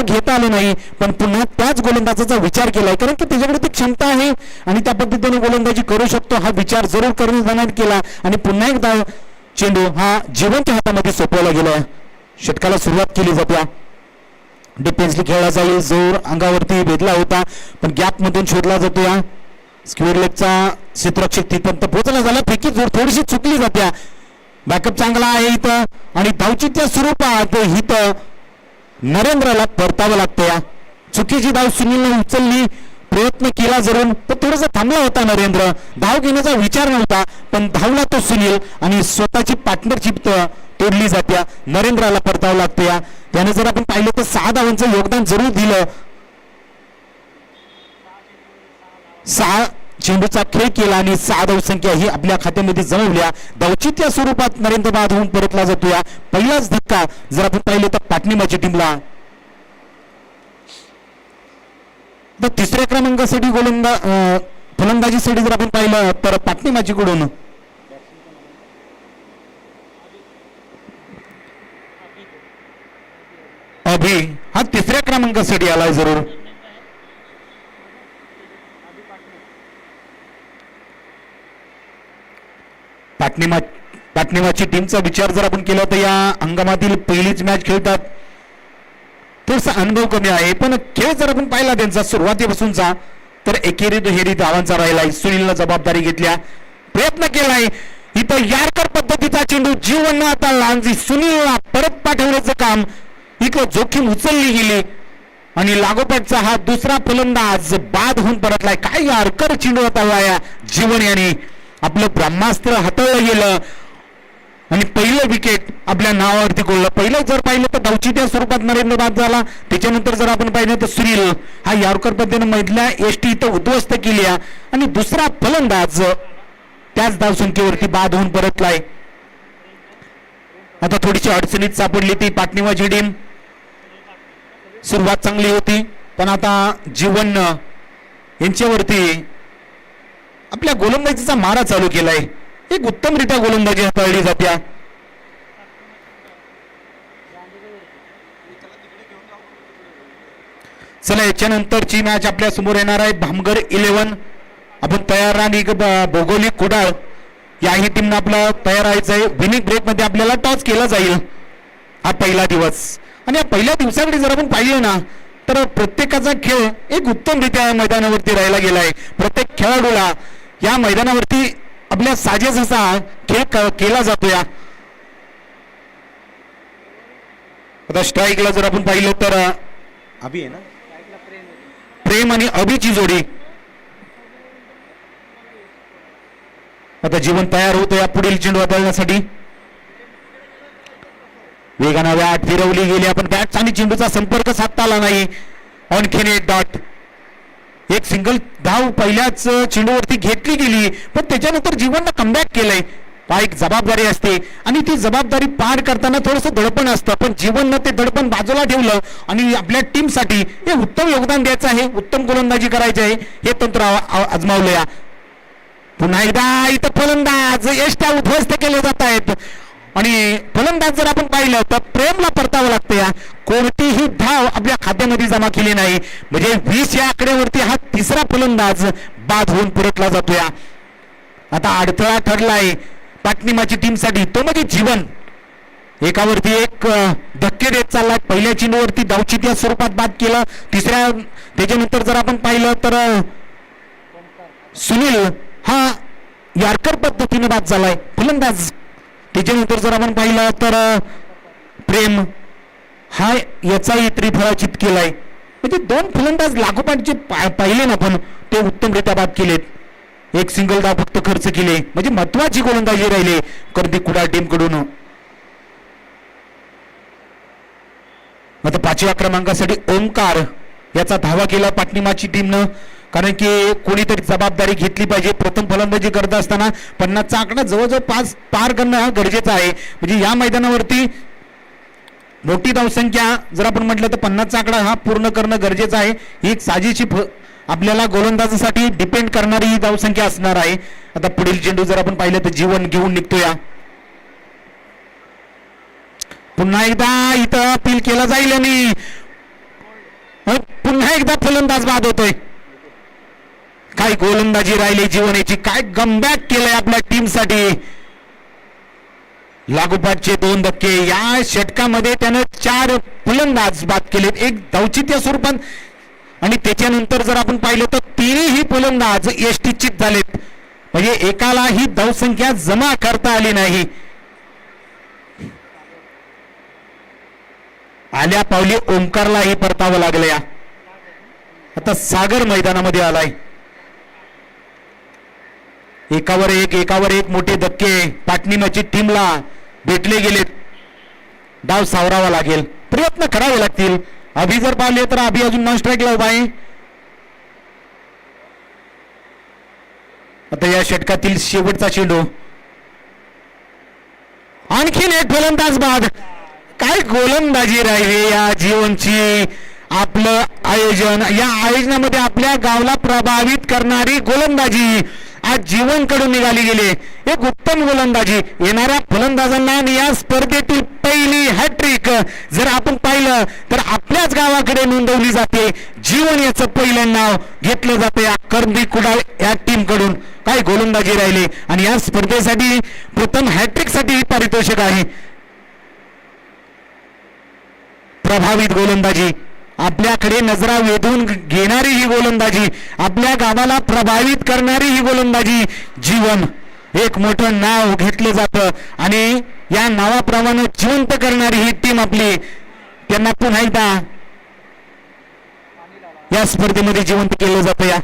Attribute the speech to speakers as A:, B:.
A: त्याला घेता आलं नाही पण पुन्हा त्याच गोलंदाजाचा विचार केलाय कारण की त्याच्याकडे ती क्षमता आहे आणि त्या पद्धतीने गोलंदाजी करू शकतो हा विचार जरूर करून जाण्यात केला. आणि पुन्हा एकदा चेंडू हा जिवंत हातामध्ये सोपवला गेला षटकाला सुरुवात केली जाते डिफेन्सली खेळला जाईल जोर अंगावरती भेदला होता पण गॅप मधून शोधला जातो या स्क्वेअर लेगचा क्षेत्ररक्षक तिथपर्यंत पोहोचला झाला. फेकी जोर थोडीशी चुकली जात्या. बॅकअप चांगला आहे इथं. आणि धावचित्या स्वरूपात इथं. नरेंद्रला परतावं लागतं या. चुकीची धाव सुनीलने उचलली प्रयत्न केला जरूर तो थोडासा थांबला होता नरेंद्र. धाव घेण्याचा विचार नव्हता पण धावला तो सुनील आणि स्वतःची पार्टनरशिप तोडली जाते. नरेंद्राला परतावं लागतं या. त्याने जर आपण पाहिलं तर सहा धावांचं योगदान जरूर दिलं. सहा चेंडूचा खेळ केला आणि सहा धावसंख्या ही आपल्या खात्यामध्ये जमवल्या. दौचित्य स्वरूपात नरेंद्र बाद होऊन परतला जातो या पहिलाच धक्का जर आपण पाहिलं तर पाटणीमाची टीमला. तर तिसऱ्या क्रमांकासाठी गोलंदा फलंदाजीसाठी जर आपण पाहिलं तर पाटणीमाचीकडून अभि हा तिसऱ्या क्रमांकासाठी आलाय जरूर. पाटणीमा पाटणीमाची टीमचा विचार जर आपण केला तर या हंगामातील पहिलीच मॅच खेळतात. थोडासा अनुभव कमी आहे पण खेळ जर आपण पाहिला त्यांचा सुरुवातीपासूनचा तर एकेरी दुहेरी धावांचा राहिलाय सुनीलनं जबाबदारी घेतल्या प्रयत्न केलाय इथं यारकर पद्धतीचा चेंडू जीवन आता लांजी सुनीलला परत पाठवण्याचं काम इकडं जोखीम उचलली गेली. आणि लागोपाठचा हा दुसरा फलंदाज बाद होऊन परतलाय. काय यारकर चेंडू आता या जीवन याने. आपलं ब्रह्मास्त्र हाताळलं गेलं. आणि पहिलं विकेट आपल्या नावावरती गोळलं पहिलं जर पाहिलं तर धावचित्या स्वरूपात नरेंद्र बाद झाला. त्याच्यानंतर जर आपण पाहिलं तर सुनील. हा यारकर पद्धतीनं मधल्या एस टी इथं उद्ध्वस्त केली आणि दुसरा फलंदाज त्याच धावसंख्येवरती बाद होऊन परतलाय. आता थोडीशी अडचणीत सापडली ती पाटणीवाची टीम सुरुवात चांगली होती. पण आता जीवन यांच्यावरती आपल्या गोलंदाजीचा मारा चालू केलाय. एक उत्तमरित्या गोलंदाजी हाताळली जात्या. चला याच्यानंतरची मॅच आपल्यासमोर येणार आहे. भामगर इलेव्हन आपण तयार आणि भौगोलिक कुडाळ. याही टीमनं आपला तयार राहायचं आहे. विनिंग ब्रेकमध्ये आपल्याला टॉस केला जाईल. हा पहिला दिवस. आणि या पहिल्या दिवसाकडे जर आपण पाहिलं ना तर प्रत्येकाचा खेळ एक उत्तमरित्या मैदानावरती राहिला गेलाय. प्रत्येक खेळाडूला या मैदानावरती आपल्या साजेस असा खेळ केला जातो या आता स्ट्राईकला जर आपण पाहिलं तर अभि आहे ना? प्रेम आणि अभिची जोडी. आता जीवन तयार होतं या पुढील चेंडू हाताळण्यासाठी. वेगानं बॅट फिरवली गेली. आपण बॅट आणि चेंडूचा संपर्क साधता आला नाही. आणखीन एक डॉट एक सिंगल धाव पहिल्याच चेंडूवरती घेतली गेली पण त्याच्यानंतर जीवननं कमबॅक केलंय. हा एक जबाबदारी असते. आणि ती जबाबदारी पार करताना थोडंसं दडपण असतं पण जीवननं ते दडपण बाजूला ठेवलं आणि आपल्या टीमसाठी हे उत्तम योगदान द्यायचं आहे उत्तम गोलंदाजी करायची आहे हे तंत्र आजमावलं या पुन्हा एकदा इथं फलंदाज एष्ट्या उद्ध्वस्त केले जात आहेत. आणि फलंदाज जर आपण पाहिलं तर प्रेमला परतावं लागतं या. कोणतीही धाव आपल्या खात्यामध्ये जमा केली नाही. म्हणजे वीस या आकड्यावरती हा तिसरा फलंदाज बाद होऊन परतला जातो या. आता अडथळा ठरलाय पाटणीमाची टीमसाठी. तो म्हणजे जीवन. एकावरती एक धक्के देत चाललाय. पहिल्या चेंडूवरती धावचित स्वरूपात बाद केलं. तिसऱ्या त्याच्यानंतर जर आपण पाहिलं तर सुनील हा यारकर पद्धतीने बाद झालाय. फलंदाज त्याच्यानंतर जर आपण पाहिलं तर प्रेम हा याचाही त्रिफळाचित केलाय. म्हणजे दोन फलंदाज लागोपाठ जे पा- पाहिले ना आपण ते उत्तमरित्या बाद केलेत. एक सिंगल धाव फक्त खर्च केले. म्हणजे महत्वाची गोलंदाजी राहिले. करदी कुडाळ टीमकडून आता पाचव्या क्रमांकासाठी ओंकार याचा धावा केला पाटणीमाची टीमनं कारण की कोणीतरी जबाबदारी घेतली पाहिजे. प्रथम फलंदाजी करत असताना पन्नासचा आकडा जवळजवळ पाच पार करणं हा गरजेचं आहे. म्हणजे या मैदानावरती मोठी धावसंख्या जर आपण म्हटलं तर पन्नासचा आकडा हा पूर्ण करणं गरजेचं आहे. ही एक साजेशी फ- आपल्याला गोलंदाजासाठी डिपेंड करणारी ही धावसंख्या असणार आहे. आता पुढील चेंडू जर आपण पाहिलं तर जीवन घेऊन निघतो या पुन्हा एकदा इथं अपील केला जाईल आणि एकदा फलंदाज बाद होतोय. काय गोलंदाजी राहिली जीवनाची? काय गमबॅक केलंय आपल्या टीमसाठी लागोपाठचे दोन धक्के. या षटकामध्ये त्यानं चार फलंदाज बाद केलेत. एक दौचित्य स्वरूपात आणि त्याच्यानंतर जर आपण पाहिलं तर तिन्ही फलंदाज यष्टीचित झालेत. म्हणजे एकाला ही धावसंख्या जमा करता आली नाही. आल्या पावली ओंकारलाही परतावं लागलं या आता सागर मैदानामध्ये आलाय. एकावर एक एकावर एक मोठे धक्के. पाटणीमाची टीमला भेटले गेले डाव सावरावा लागेल. प्रयत्न करावे लागतील. अभि जर पाहिले तर अभि अजून नॉन स्ट्राईकला उभा आहे. आता या षटकातील शेवटचा चेंडू आणखीन एक फलंदाज बाद. काय गोलंदाजी राहिली या जीवनची आपलं आयोजन. या आयोजनामध्ये आपल्या गावला प्रभावित करणारी गोलंदाजी. आज जीवनकडून निघाली गेली. एक उत्तम गोलंदाजी येणाऱ्या फलंदाजांना आणि या स्पर्धेतील पहिली हॅट्रिक जर आपण पाहिलं तर आपल्याच गावाकडे नोंदवली जाते. जीवन याचं पहिलं नाव घेतलं जातं या कर्दी कुडाळ या टीमकडून काय गोलंदाजी राहिली आणि या स्पर्धेसाठी प्रथम हॅट्रिकसाठी पारितोषिक आहे. प्रभावित गोलंदाजी. आपल्याकडे नजरा वेधून घेणारी ही गोलंदाजी आपल्या गावाला प्रभावित करणारी ही गोलंदाजी जीवन. एक मोठं नाव घेतलं जातं. आणि या नावाप्रमाणे जिवंत करणारी ही टीम आपली. त्यांना पुन्हा एकदा या स्पर्धेमध्ये जिवंत केलं जातं या.